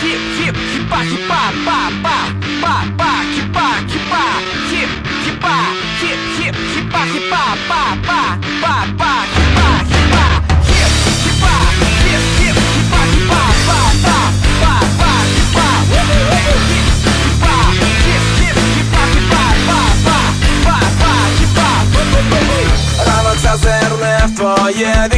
хіп, хіп, хіпа, хіпа, па, па, па, па, хіпа, хіпа, хіп, хіпа, хіп, хіп, хіпа, хіпа, па, па, па, па, хіпа, хіпа, хіп, хіпа, хіп, хіп, хіпа, хіпа, па, па, па, па, хіпа, хіпа, хіп, хіп, хіпа, хіпа, па, па, па, па, хіпа. Ранок зазирне в твоє вікно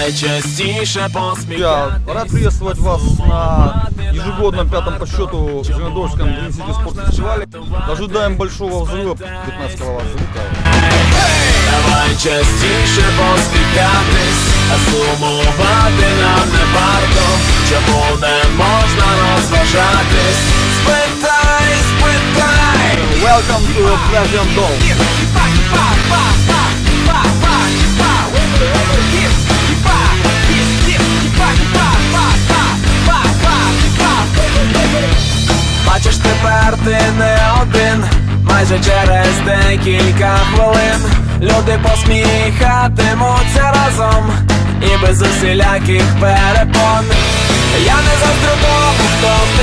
Ей! Давай частіше Я посміхатись. рад приветствовать вас на ежегодном пятом по счету Зеленодольском Green City Sport фестивале. Ожидаем большого взрыва 15-го звука. Давай частіше посміхатись, а сумувати нам не варто. Чому не можна розважатись? Спитай, спитай. Welcome to Platinum Dome. Тепер ти не один, майже через декілька хвилин люди посміхатимуться разом і без усіляких перепон. Я не завжди того, хто